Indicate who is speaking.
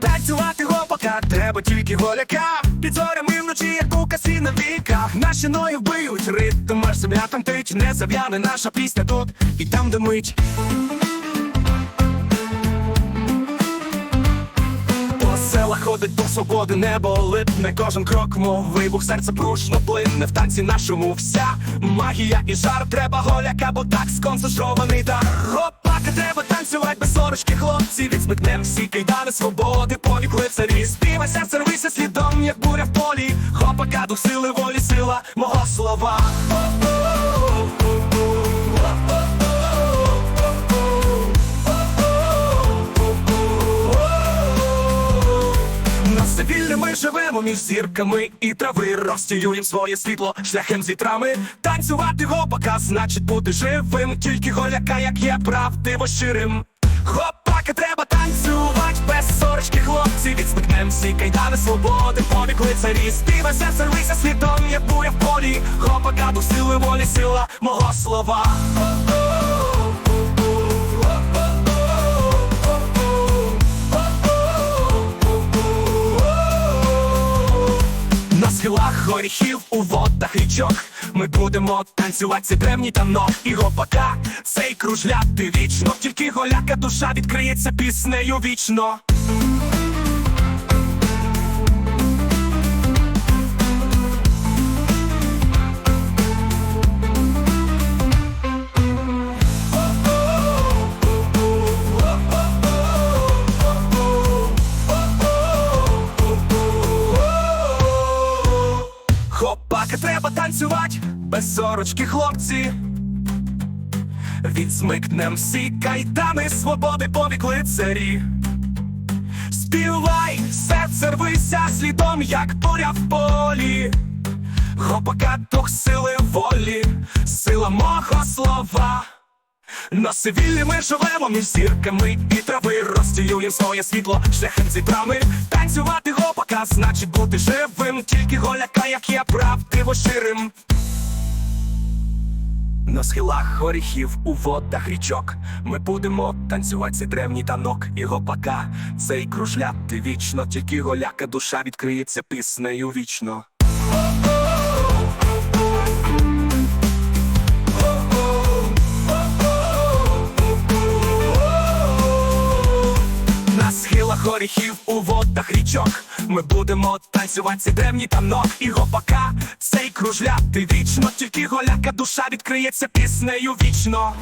Speaker 1: Танцювати гопака, треба тільки голяка. Під зорями вночі, як у касі на віках. Наші ноги вбиють ритм, аж земля там тить Не зав'яне наша пісня тут і там, де мить селах до свободи, небо липне. Кожен крок, мов вибух, серце прушно плине. В танці нашому вся магія і жар. Треба голяка, бо так сконцентрований дар. Хопака, треба танцювати без сорочки, хлопці. Відсмикнем всі кайдани свободи, повік лицарі Співай серце, рвися слідом, як буря в полі. Хопака, дух сили, волі, сила мого слова живемо між зірками і трави. Розтіюєм своє світло шляхем з вітрами. Танцювати гопака, значить бути живим. Тільки голяка, як є правдиво щирим. Хопака, треба танцювати без сорочки, хлопці. Відсмикнем всі кайдани свободи, повік лицарі Співай серце, рвися світом, як буя в полі. Хопака, до сили волі, сила мого слова На горіхів у водах річок. Ми будемо танцювати ці древні танок і гопака Цей кружляти вічно, тільки голяка душа відкриється піснею вічно. Треба танцювати без сорочки, хлопці. Відсмикнем всі кайдани свободи повік лицарі. Співай, серце рвися слідом, як буря в полі. Хопака, дух сили волі, сила мого слова. На сивіллі ми живемо між зірками і трави. Розтіюєм своє світло шляхем з вітрами Танцювати гопака, значить бути живим. Тільки голяка, як я правдиво щирим. На схилах горіхів у водах річок. Ми будемо танцювати цей древній танок і гопака. Цей кружляти вічно, тільки голяка душа відкриється піснею вічно. Горіхів у водах річок. Ми будемо танцювати цей древній танок і гопака Цей кружляти вічно, тільки голяка душа відкриється піснею вічно